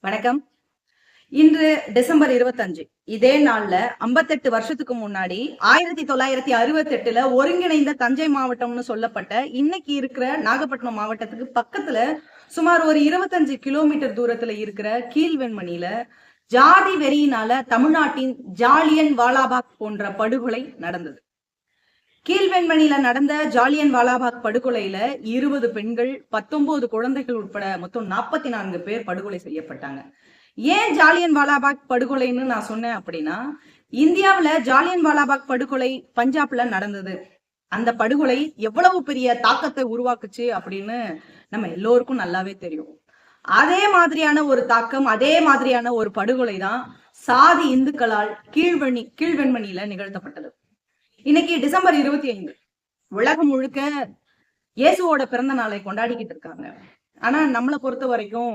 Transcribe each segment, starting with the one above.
வணக்கம். இன்று டிசம்பர் இருபத்தஞ்சு இதே நாள்ல ஐம்பத்தெட்டு வருஷத்துக்கு முன்னாடி ஆயிரத்தி தொள்ளாயிரத்தி அறுபத்தி எட்டுல ஒருங்கிணைந்த தஞ்சை மாவட்டம்னு சொல்லப்பட்ட இன்னைக்கு இருக்கிற நாகப்பட்டினம் மாவட்டத்துக்கு பக்கத்துல சுமார் ஒரு இருபத்தஞ்சு கிலோமீட்டர் தூரத்துல இருக்கிற கீழ்வெண்மணியில ஜாதி வெறியினால தமிழ்நாட்டின் ஜாலியன் வாலாபாக் போன்ற படுகொலை நடந்தது. கீழ்வெண்மணியில நடந்த ஜாலியன் வாலாபாக் படுகொலையில இருபது பெண்கள் பத்தொன்பது குழந்தைகள் உட்பட மொத்தம் நாற்பத்தி நான்கு பேர் படுகொலை செய்யப்பட்டாங்க. ஏன் ஜாலியன் வாலாபாக் படுகொலைன்னு நான் சொன்னேன் அப்படின்னா இந்தியாவுல ஜாலியன் வாலாபாக் படுகொலை பஞ்சாப்ல நடந்தது. அந்த படுகொலை எவ்வளவு பெரிய தாக்கத்தை உருவாக்குச்சு அப்படின்னு நம்ம எல்லோருக்கும் நல்லாவே தெரியும். அதே மாதிரியான ஒரு தாக்கம் அதே மாதிரியான ஒரு படுகொலை தான் சாதி இந்துக்களால் கீழ்வெணி கீழ்வெண்மணியில நிகழ்த்தப்பட்டது. இன்னைக்கு டிசம்பர் இருபத்தி ஐந்து. உலகம் முழுக்க இயேசுவோட பிறந்த நாளை கொண்டாடிக்கிட்டு இருக்காங்க. ஆனா நம்மளை பொறுத்த வரைக்கும்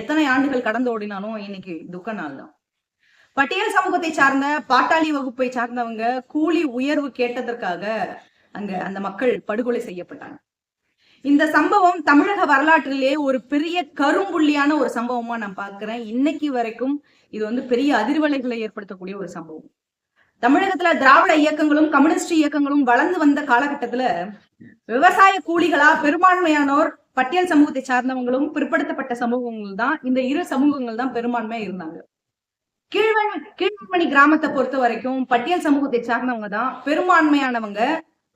எத்தனை ஆண்டுகள் கடந்து ஓடினாலும் இன்னைக்கு துக்க நாள் தான். பட்டியல் சமூகத்தை சார்ந்த பாட்டாளி வகுப்பை சார்ந்தவங்க கூலி உயர்வு கேட்டதற்காக அங்க அந்த மக்கள் படுகொலை செய்யப்பட்டாங்க. இந்த சம்பவம் தமிழக வரலாற்றிலேயே ஒரு பெரிய கரும்புள்ளியான ஒரு சம்பவமா நான் பாக்குறேன் இன்னைக்கு வரைக்கும் இது வந்து பெரிய அதிர்வலைகளை ஏற்படுத்தக்கூடிய ஒரு சம்பவம். தமிழகத்துல திராவிட இயக்கங்களும் கம்யூனிஸ்ட் இயக்கங்களும் வளர்ந்து வந்த காலகட்டத்துல விவசாய கூலிகளா பெரும்பான்மையானோர் பட்டியல் சமூகத்தை சார்ந்தவங்களும் பிற்படுத்தப்பட்ட சமூகங்கள் தான் இந்த இரு சமூகங்கள் தான் பெரும்பான்மையா இருந்தாங்க. கீழ்வன் கீழ்மணி கிராமத்தை பொறுத்த வரைக்கும் பட்டியல் சமூகத்தை சார்ந்தவங்க தான் பெரும்பான்மையானவங்க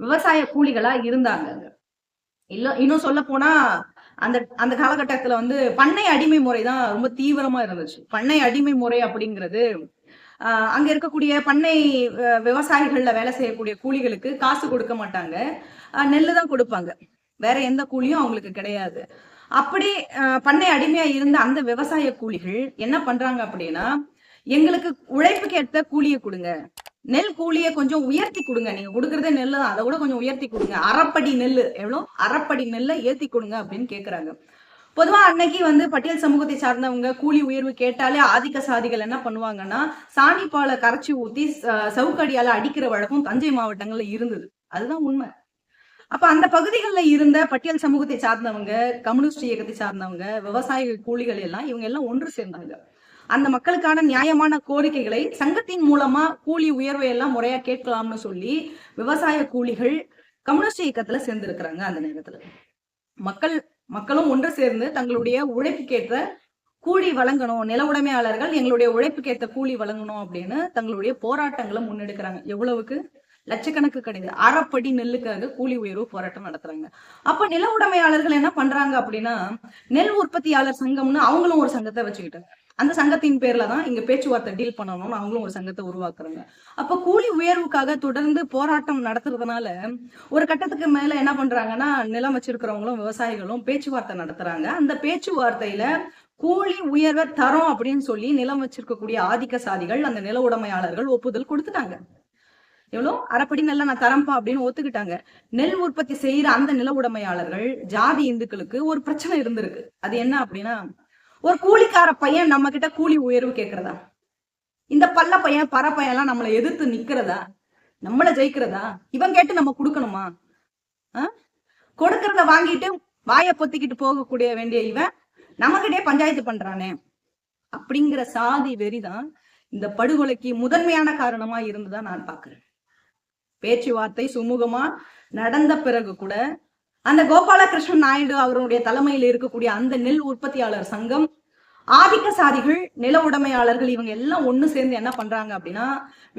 விவசாய கூலிகளா இருந்தாங்க. இல்ல இன்னும் சொல்ல போனா அந்த அந்த காலகட்டத்துல வந்து பண்ணை அடிமை முறை தான் ரொம்ப தீவிரமா இருந்துச்சு. பண்ணை அடிமை முறை அப்படிங்கிறது அங்க இருக்கக்கூடிய பண்ணை விவசாயிகள்ல வேலை செய்யக்கூடிய கூலிகளுக்கு காசு கொடுக்க மாட்டாங்க. நெல்லு தான் கொடுப்பாங்க. வேற எந்த கூலியும் அவங்களுக்கு கிடையாது. அப்படி ஆஹ், பண்ணை அடிமையா இருந்த அந்த விவசாய கூலிகள் என்ன பண்றாங்க அப்படின்னா எங்களுக்கு உழைப்புக்கு ஏற்ற கூலியை கொடுங்க. நெல் கூலியை கொஞ்சம் உயர்த்தி கொடுங்க. நீங்க கொடுக்கறதே நெல் தான். அதை கூட கொஞ்சம் உயர்த்தி கொடுங்க. அரைப்படி நெல் எவ்வளோ அரைப்படி நெல்லை ஏத்தி கொடுங்க அப்படின்னு கேக்குறாங்க. பொதுவா அன்னைக்கு வந்து பட்டியல் சமூகத்தை சார்ந்தவங்க கூலி உயர்வு கேட்டாலே ஆதிக்க சாதிகள் என்ன பண்ணுவாங்கன்னா சாணிப்பாலை கரைச்சி ஊத்தி சவுக்கடியால அடிக்கிற வழக்கம் தஞ்சை மாவட்டங்கள்ல இருந்தது. அதுதான் உண்மை. அப்ப அந்த பகுதிகளில் இருந்த பட்டியல் சமூகத்தை சார்ந்தவங்க கம்யூனிஸ்ட் இயக்கத்தை சார்ந்தவங்க விவசாய கூலிகள் எல்லாம் இவங்க எல்லாம் ஒன்று சேர்ந்தாங்க. அந்த மக்களுக்கான நியாயமான கோரிக்கைகளை சங்கத்தின் மூலமா கூலி உயர்வை எல்லாம் முறையா கேட்கலாம்னு சொல்லி விவசாய கூலிகள் கம்யூனிஸ்ட் இயக்கத்துல சேர்ந்திருக்கிறாங்க அந்த நேரத்துல. மக்கள் மக்களும் ஒன்று சேர்ந்து தங்களுடைய உழைப்புக்கேற்ற கூலி வழங்கணும். நில உடைமையாளர்கள் எங்களுடைய உழைப்புக்கேற்ற கூலி வழங்கணும் அப்படின்னு தங்களுடைய போராட்டங்களை முன்னெடுக்கிறாங்க. எவ்வளவுக்கு? லட்சக்கணக்கு கிடையாது அறப்படி நெல்லுக்காக கூலி உயர்வு போராட்டம் நடத்துறாங்க. அப்ப நில உடைமையாளர்கள் என்ன பண்றாங்க அப்படின்னா நெல் உற்பத்தியாளர் சங்கம்னு அவங்களும் ஒரு சங்கத்தை வச்சுக்கிட்டாங்க அந்த சங்கத்தின் பேர்ல தான் இங்க பேச்சுவார்த்தை டீல் பண்ணணும்னு அவங்களும் ஒரு சங்கத்தை உருவாக்குறாங்க. அப்ப கூலி உயர்வுக்காக தொடர்ந்து போராட்டம் நடத்துறதுனால ஒரு கட்டத்துக்கு மேல என்ன பண்றாங்கன்னா நிலம் வச்சிருக்கிறவங்களும் விவசாயிகளும் பேச்சுவார்த்தை நடத்துறாங்க. அந்த பேச்சுவார்த்தையில கூலி உயர்வை தரோம் அப்படின்னு சொல்லி நிலம் வச்சிருக்கக்கூடிய ஆதிக்க சாதிகள் அந்த நில உடைமையாளர்கள் ஒப்புதல் கொடுத்துட்டாங்க. எவ்வளோ? அரைப்படி நல்லா நான் தரம்பா அப்படின்னு ஒத்துக்கிட்டாங்க. நெல் உற்பத்தி செய்யற அந்த நில உடைமையாளர்கள் ஜாதி இந்துக்களுக்கு ஒரு பிரச்சனை இருந்திருக்கு. அது என்ன அப்படின்னா ஒரு கூலிக்கார பையன் நம்ம கிட்ட கூலி உயர்வு கேட்கறதா இந்த பல்ல பையன் பற பையன் எல்லாம் நம்மளை எதிர்த்து நிக்கிறதா? நம்மள ஜெயிக்கிறதா? இவன் கேட்டு நம்ம கொடுக்கணுமா? ஆ? கொடுக்கறத வாங்கிட்டு வாயை பொத்திக்கிட்டு போகக்கூடிய வேண்டிய இவன் நம்மகிட்டே பஞ்சாயத்து பண்றானே. அப்படிங்கிற சாதி வெறிதான் இந்த படுகொலைக்கு முதன்மையான காரணமா இருந்ததா நான் பாக்குறேன். பேச்சுவார்த்தை சுமூகமா நடந்த பிறகு கூட அந்த கோபாலகிருஷ்ணன் நாயுடு அவருடைய தலைமையில் இருக்கக்கூடிய அந்த நெல் உற்பத்தியாளர் சங்கம் ஆதிக்க சாதிகள் நில உடைமையாளர்கள் இவங்க எல்லாம் ஒண்ணு சேர்ந்து என்ன பண்றாங்க அப்படின்னா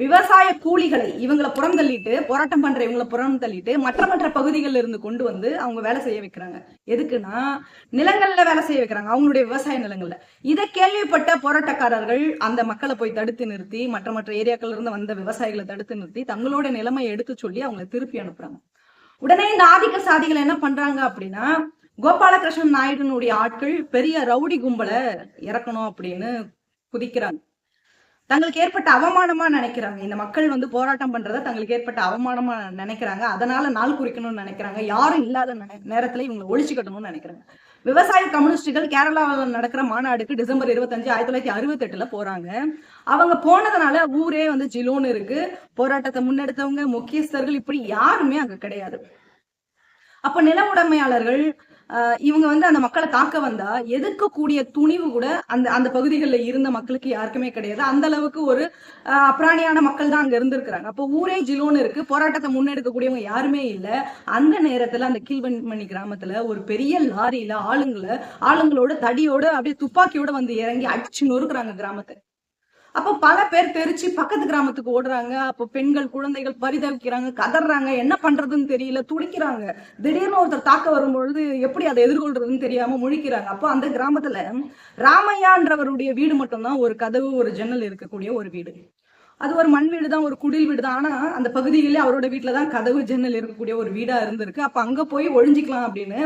விவசாய கூலிகளை இவங்களை புறம் தள்ளிட்டு போராட்டம் பண்ற இவங்களை புறம் தள்ளிட்டு மற்ற மற்ற பகுதிகளில் இருந்து கொண்டு வந்து அவங்க வேலை செய்ய வைக்கிறாங்க. எதுக்குன்னா நிலங்கள்ல வேலை செய்ய வைக்கிறாங்க. அவங்களுடைய விவசாய நிலங்கள்ல. இதை கேள்விப்பட்ட போராட்டக்காரர்கள் அந்த மக்களை போய் தடுத்து நிறுத்தி மற்ற மற்ற ஏரியாக்கள்ல இருந்து வந்த விவசாயிகளை தடுத்து நிறுத்தி தங்களோட நிலைமையை எடுத்து சொல்லி அவங்களை திருப்பி அனுப்புறாங்க. உடனே இந்த ஆதிக்க சாதிகள் என்ன பண்றாங்க அப்படின்னா கோபாலகிருஷ்ணன் நாயுடுனுடைய ஆட்கள் பெரிய ரவுடி கும்பலை இறக்கணும் அப்படின்னு குதிக்கிறாங்க. தங்களுக்கு ஏற்பட்ட அவமானமா நினைக்கிறாங்க. இந்த மக்கள் வந்து போராட்டம் பண்றத தங்களுக்கு ஏற்பட்ட அவமானமா நினைக்கிறாங்க. அதனால நாள் குறிக்கணும்னு நினைக்கிறாங்க. யாரும் இல்லாத நே- நேரத்துல இவங்களை ஒழிச்சு கட்டணும்னு நினைக்கிறாங்க. விவசாய கம்யூனிஸ்டுகள் கேரளாவில் நடக்கிற மாநாடுக்கு டிசம்பர் இருபத்தஞ்சு ஆயிரத்தி தொள்ளாயிரத்தி அறுபத்தி எட்டுல போறாங்க. அவங்க போனதுனால ஊரே வந்து ஜிலோன்னு இருக்கு. போராட்டத்தை முன்னெடுத்தவங்க முக்கியஸ்தர்கள் இப்படி யாருமே அங்க கிடையாது. அப்ப நில உடைமையாளர்கள் இவங்க வந்து அந்த மக்களை தாக்க வந்தா எதிர்க்கக்கூடிய துணிவு கூட அந்த அந்த பகுதிகளில் இருந்த மக்களுக்கு யாருக்குமே கிடையாது. அந்த அளவுக்கு ஒரு அப்ராணியான மக்கள் தான் அங்க இருந்திருக்கிறாங்க. அப்போ ஊரே ஜிலோன்னு இருக்கு. போராட்டத்தை முன்னெடுக்கக்கூடியவங்க யாருமே இல்லை. அந்த நேரத்துல அந்த கீழ்வன்மணி கிராமத்துல ஒரு பெரிய லாரியில ஆளுங்களை ஆளுங்களோட தடியோட அப்படியே துப்பாக்கியோட வந்து இறங்கி அடிச்சு நொறுக்குறாங்க கிராமத்தை. அப்போ பல பேர் தெரிச்சு பக்கத்து கிராமத்துக்கு ஓடுறாங்க. அப்போ பெண்கள் குழந்தைகள் பரிதவிக்கிறாங்க கதறாங்க. என்ன பண்றதுன்னு தெரியல. துடிக்கிறாங்க. திடீர்னு ஒருத்தர் தாக்க வரும்பொழுது எப்படி அதை எதிர்கொள்றதுன்னு தெரியாம முழிக்கிறாங்க. அப்போ அந்த கிராமத்துல ராமையான்றவருடைய வீடு மட்டும்தான் ஒரு கதவு ஒரு ஜன்னல் இருக்கக்கூடிய ஒரு வீடு. அது ஒரு மண் வீடு தான் ஒரு குடில் வீடு தான் ஆனா அந்த பகுதியிலே அவரோட வீட்டுல தான் கதவு ஜன்னல் இருக்கக்கூடிய ஒரு வீடா இருந்திருக்கு. அப்ப அங்க போய் ஒழிஞ்சிக்கலாம் அப்படின்னு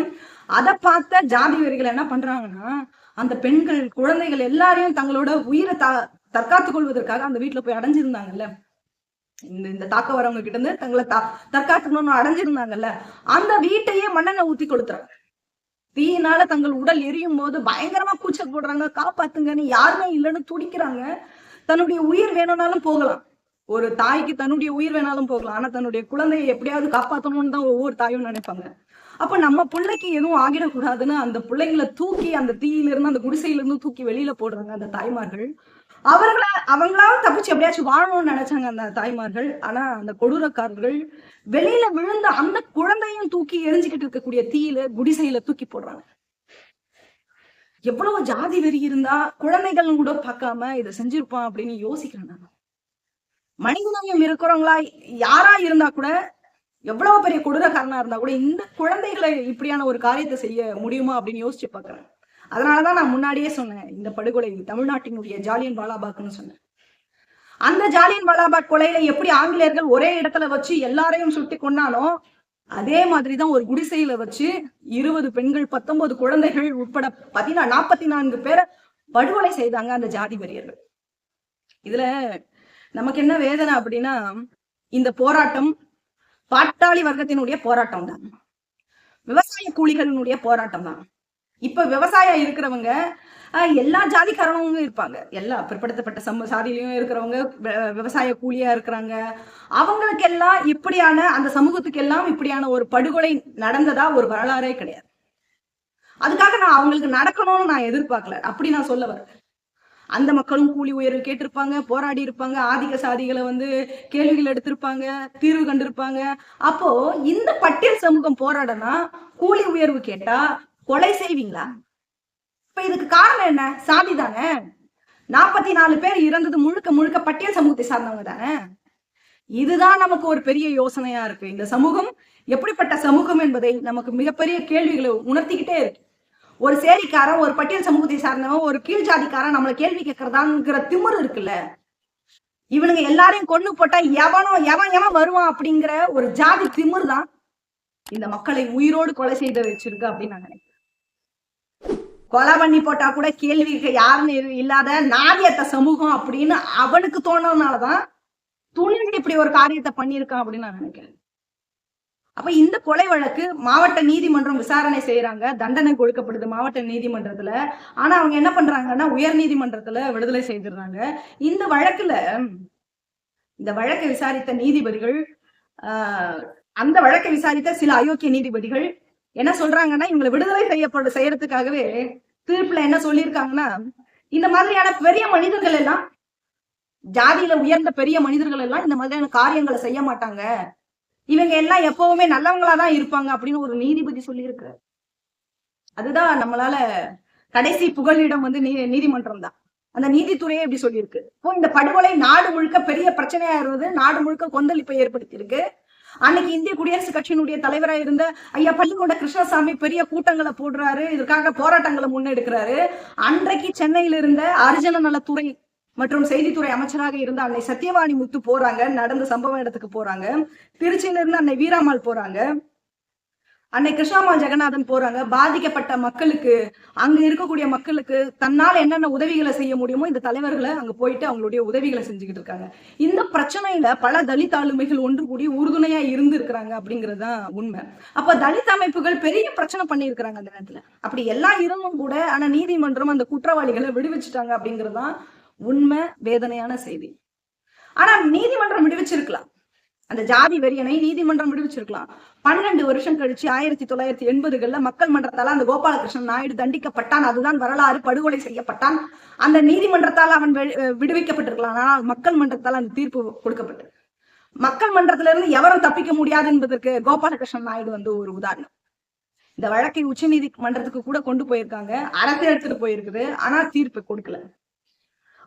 அதை பார்த்த ஜாதி வெறிகள் என்ன பண்றாங்கன்னா அந்த பெண்கள் குழந்தைகள் எல்லாரையும் தங்களோட உயிரை த தற்காத்துக் கொள்வதற்காக அந்த வீட்டுல போய் அடைஞ்சிருந்தாங்கல்ல. இந்த இந்த தாக்க வரவங்க கிட்ட இருந்து தங்களை தா தற்காத்துக்கணும்னு அடைஞ்சிருந்தாங்கல்ல. அந்த வீட்டையே மண்ணெண்ணை ஊத்தி கொடுத்துறாங்க தீயினால தங்கள் உடல் எரியும் போது பயங்கரமா கூச்சல் போடுறாங்க. காப்பாத்துங்கன்னு யாருமே இல்லைன்னு துடிக்கிறாங்க. தன்னுடைய உயிர் வேணும்னாலும் போகலாம். ஒரு தாய்க்கு தன்னுடைய உயிர் வேணாலும் போகலாம். ஆனா தன்னுடைய குழந்தையை எப்படியாவது காப்பாற்றணும்னு தான் ஒவ்வொரு தாயும் நினைப்பாங்க. அப்ப நம்ம பிள்ளைக்கு எதுவும் ஆகிடக்கூடாதுன்னு அந்த பிள்ளைங்களை தூக்கி அந்த தீயில இருந்து அந்த குடிசையிலிருந்து தூக்கி வெளியில போடுறாங்க அந்த தாய்மார்கள். அவர்களா அவங்களாவது தப்பிச்சு எப்படியாச்சும் வாழணும்னு நினைச்சாங்க அந்த தாய்மார்கள். ஆனா அந்த கொடூரக்காரர்கள் வெளியில விழுந்த அந்த குழந்தையும் தூக்கி எரிஞ்சுக்கிட்டு இருக்கக்கூடிய தீயில குடிசையில தூக்கி போடுறாங்க. எவ்வளவு ஜாதி வெறி இருந்தா குழந்தைகள் கூட பார்க்காம இதை செஞ்சிருப்பான் அப்படின்னு யோசிக்கிறேன் நான். மனிதநேயம் இருக்கிறவங்களா யாரா இருந்தா கூட எவ்வளவு பெரிய கொடூரக்காரனா இருந்தா கூட இந்த குழந்தைகளை இப்படியான ஒரு காரியத்தை செய்ய முடியுமா அப்படின்னு யோசிச்சு பாக்குறேன் அதனாலதான் நான் முன்னாடியே சொன்னேன் இந்த படுகொலை தமிழ்நாட்டினுடைய ஜாலியன் வாலாபாக்னு சொன்னேன். அந்த ஜாலியன் வாலாபாக் கொலையில எப்படி ஆங்கிலேயர்கள் ஒரே இடத்துல வச்சு எல்லாரையும் சுட்டி கொண்டாலும் அதே மாதிரிதான் ஒரு குடிசையில வச்சு இருபது பெண்கள் பத்தொன்பது குழந்தைகள் உட்பட பதினா நாற்பத்தி நான்கு பேரை படுகொலை செய்தாங்க அந்த ஜாதி வெறியர்கள். இதுல நமக்கு என்ன வேதனை அப்படின்னா இந்த போராட்டம் பாட்டாளி வர்க்கத்தினுடைய போராட்டம் தான். விவசாய கூலிகளினுடைய போராட்டம் தான். இப்ப விவசாயம் இருக்கிறவங்க ஆஹ், எல்லா ஜாதிக்காரவங்க இருப்பாங்க. எல்லா பிற்படுத்தப்பட்ட சம சாதியிலையும் இருக்கிறவங்க விவசாய கூலியா இருக்கிறாங்க. அவங்களுக்கு எல்லாம் இப்படியான அந்த சமூகத்துக்கு எல்லாம் இப்படியான ஒரு படுகொலை நடந்ததா ஒரு வரலாறே கிடையாது. அதுக்காக நான் அவங்களுக்கு நடக்கணும்னு நான் எதிர்பார்க்கல. அப்படி நான் சொல்ல வரேன். அந்த மக்களும் கூலி உயர்வு கேட்டிருப்பாங்க போராடி இருப்பாங்க ஆதிக்க சாதிகளை வந்து கேள்விகள் எடுத்திருப்பாங்க தீர்வு கண்டிருப்பாங்க. அப்போ இந்த பட்டியல் சமூகம் போராடனா? கூலி உயர்வு கேட்டா கொலை செய்வீங்களா? இப்ப இதுக்கு காரணம் என்ன? சாதி தானே. நாற்பத்தி நாலு பேர் இறந்தது முழுக்க முழுக்க பட்டியல் சமூகத்தை சார்ந்தவங்க தானே. இதுதான் நமக்கு ஒரு பெரிய யோசனையா இருக்கு. இந்த சமூகம் எப்படிப்பட்ட சமூகம் என்பதை நமக்கு மிகப்பெரிய கேள்விகளை உணர்த்திக்கிட்டே இருக்கு. ஒரு சேரிக்காரன் ஒரு பட்டியல் சமூகத்தை சார்ந்தவன் ஒரு கீழ் ஜாதிக்காரன் நம்மளை கேள்வி கேட்கறதாங்கிற திமிர் இருக்குல்ல? இவனுங்க எல்லாரையும் கொண்டு போட்டா எவனோ எவன் எவன் வருவான் அப்படிங்கிற ஒரு ஜாதி திமிரு தான் இந்த மக்களை உயிரோடு கொலை செய்து வச்சிருக்கு அப்படின்னு நான் நினைக்கிறேன். கொலை பண்ணி போட்டா கூட கேள்வி யாருன்னு இல்லாத நாதியத்த சமூகம் அப்படின்னு அவனுக்கு தோணுனதுனாலதான் துணிந்து இப்படி ஒரு காரியத்தை பண்ணியிருக்கான் அப்படின்னு நான் நினைக்கிறேன். அப்ப இந்த கொலை வழக்கு மாவட்ட நீதிமன்றம் விசாரணை செய்யறாங்க. தண்டனை கொடுக்கப்படுது மாவட்ட நீதிமன்றத்துல. ஆனா அவங்க என்ன பண்றாங்கன்னா உயர் நீதிமன்றத்துல விடுதலை செய்திடுறாங்க. இந்த வழக்குல இந்த வழக்கை விசாரித்த நீதிபதிகள் ஆஹ், அந்த வழக்கை விசாரித்த சில அயோக்கிய நீதிபதிகள் என்ன சொல்றாங்கன்னா இவங்களை விடுதலை செய்யப்பட செய்யறதுக்காகவே தீர்ப்புல என்ன சொல்லியிருக்காங்கன்னா இந்த மாதிரியான பெரிய மனிதர்கள் எல்லாம் ஜாதியில உயர்ந்த பெரிய மனிதர்கள் எல்லாம் இந்த மாதிரியான காரியங்களை செய்ய மாட்டாங்க. இவங்க எல்லாம் எப்பவுமே நல்லவங்களா தான் இருப்பாங்க அப்படின்னு ஒரு நீதிபதி சொல்லியிருக்கிறார். அதுதான் நம்மளால கடைசி புகழிடம் வந்து நீ- நீதிமன்றம் தான். அந்த நீதித்துறையே இப்படி சொல்லியிருக்கு. இப்போ இந்த படுகொலை நாடு முழுக்க பெரிய பிரச்சனையா இருந்தது நாடு முழுக்க கொந்தளிப்பை ஏற்படுத்தியிருக்கு. அன்னைக்கு இந்திய குடியரசுக் கட்சியினுடைய தலைவரா இருந்த ஐயா பள்ளிக்கொண்ட கிருஷ்ணசாமி பெரிய கூட்டங்களை போடுறாரு இதற்காக போராட்டங்களை முன்னெடுக்கிறாரு. அன்றைக்கு சென்னையில இருந்த அரிஜன நலத்துறை மற்றும் செய்தித்துறை அமைச்சராக இருந்த அன்னை சத்யவாணி முத்து போறாங்க. நடந்த சம்பவ இடத்துக்கு போறாங்க. திருச்சியில இருந்து அன்னை வீராமால் போறாங்க. அன்னை கிருஷ்ணாமால் ஜெகநாதன் போறாங்க. பாதிக்கப்பட்ட மக்களுக்கு அங்க இருக்கக்கூடிய மக்களுக்கு தன்னால என்னென்ன உதவிகளை செய்ய முடியுமோ இந்த தலைவர்களை அங்க போயிட்டு அவங்களுடைய உதவிகளை செஞ்சுக்கிட்டு இருக்காங்க. இந்த பிரச்சனையில பல தலித் ஆளுமைகள் ஒன்று கூடி உறுதுணையா இருந்து இருக்கிறாங்க அப்படிங்கறதுதான் உண்மை. அப்ப தலித் அமைப்புகள் பெரிய பிரச்சனை பண்ணியிருக்கிறாங்க அந்த நேரத்துல. அப்படி எல்லாம் இருந்தும் கூட ஆனா நீதிமன்றம் அந்த குற்றவாளிகளை விடுவிச்சுட்டாங்க அப்படிங்கறதுதான் உண்மை வேதனையான செய்தி. ஆனா நீதிமன்றம் விடுவிச்சிருக்கலாம். அந்த ஜாதி வெறியனை நீதிமன்றம் விடுவிச்சிருக்கலாம். பன்னெண்டு வருஷம் கழிச்சு ஆயிரத்தி தொள்ளாயிரத்தி எண்பதுகள்ல மக்கள் மன்றத்தால அந்த கோபாலகிருஷ்ணன் நாயுடு தண்டிக்கப்பட்டான். அதுதான் வரலாறு படுகொலை செய்யப்பட்டான். அந்த நீதிமன்றத்தால் அவன் விடுவிக்கப்பட்டிருக்கலாம். ஆனால் மக்கள் மன்றத்தால் அந்த தீர்ப்பு கொடுக்கப்பட்டது. மக்கள் மன்றத்துல இருந்து எவரும் தப்பிக்க முடியாது என்பதற்கு கோபாலகிருஷ்ணன் நாயுடு வந்து ஒரு உதாரணம். இந்த வழக்கை உச்ச நீதிமன்றத்துக்கு கூட கொண்டு போயிருக்காங்க. அரசு எடுத்துட்டு போயிருக்குது. ஆனா தீர்ப்பு கொடுக்கல.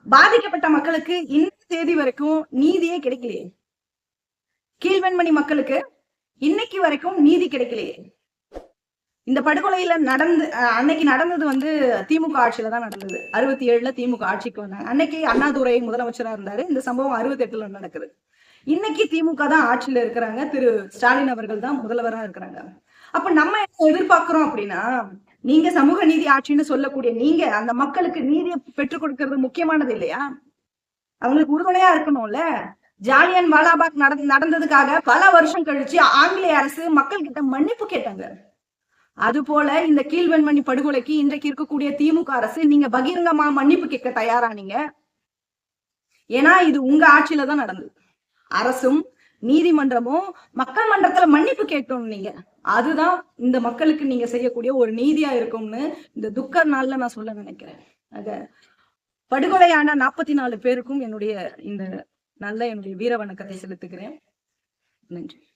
பாதிக்கப்பட்ட மக்களுக்கு இந்த தேதி வரைக்கும் நீதியே கிடைக்கலையே. கீழ்வெண்மணி மக்களுக்கு இன்னைக்கு வரைக்கும் நீதி கிடைக்கலையே. இந்த படுகொலையில நடந்து அஹ், அன்னைக்கு நடந்தது வந்து திமுக ஆட்சியில தான் நடந்தது. அறுபத்தி ஏழுல திமுக ஆட்சிக்கு வந்தாங்க அன்னைக்கு அண்ணாதுரை முதலமைச்சரா இருந்தாரு. இந்த சம்பவம் அறுபத்தி எட்டுல நடக்குது. இன்னைக்கு திமுக தான் ஆட்சியில இருக்கிறாங்க. திரு ஸ்டாலின் அவர்கள் தான் முதல்வரா இருக்கிறாங்க. அப்ப நம்ம என்ன எதிர்பார்க்கிறோம் அப்படின்னா நீங்க சமூக நீதி ஆட்சின்னு சொல்லக்கூடிய நீங்க அந்த மக்களுக்கு நீதியை பெற்றுக் கொடுக்கறது முக்கியமானது இல்லையா? அவங்களுக்கு உறுதுணையா இருக்கணும்ல. ஜாலியன் வாலாபாக் நட நடந்ததுக்காக பல வருஷம் கழிச்சு ஆங்கிலேய அரசு மக்கள் கிட்ட மன்னிப்பு கேட்டாங்க. அது போல இந்த கீழ்வெண்மணி படுகொலைக்கு இன்றைக்கு இருக்கக்கூடிய திமுக அரசு நீங்க பகிரங்கமா மன்னிப்பு கேட்க தயாரானீங்க ஏன்னா இது உங்க ஆட்சியில தான் நடந்தது. அரசும் நீதிமன்றமும் மக்கள் மன்றத்துல மன்னிப்பு கேட்டோம் நீங்க. அதுதான் இந்த மக்களுக்கு நீங்க செய்யக்கூடிய ஒரு நீதியா இருக்கும்னு இந்த துக்க நாள்ல நான் சொல்ல நினைக்கிறேன். அத படுகொலையான நாற்பத்தி நாலு பேருக்கும் என்னுடைய இந்த நல்ல என்னுடைய வீர வணக்கத்தை செலுத்துகிறேன். நன்றி.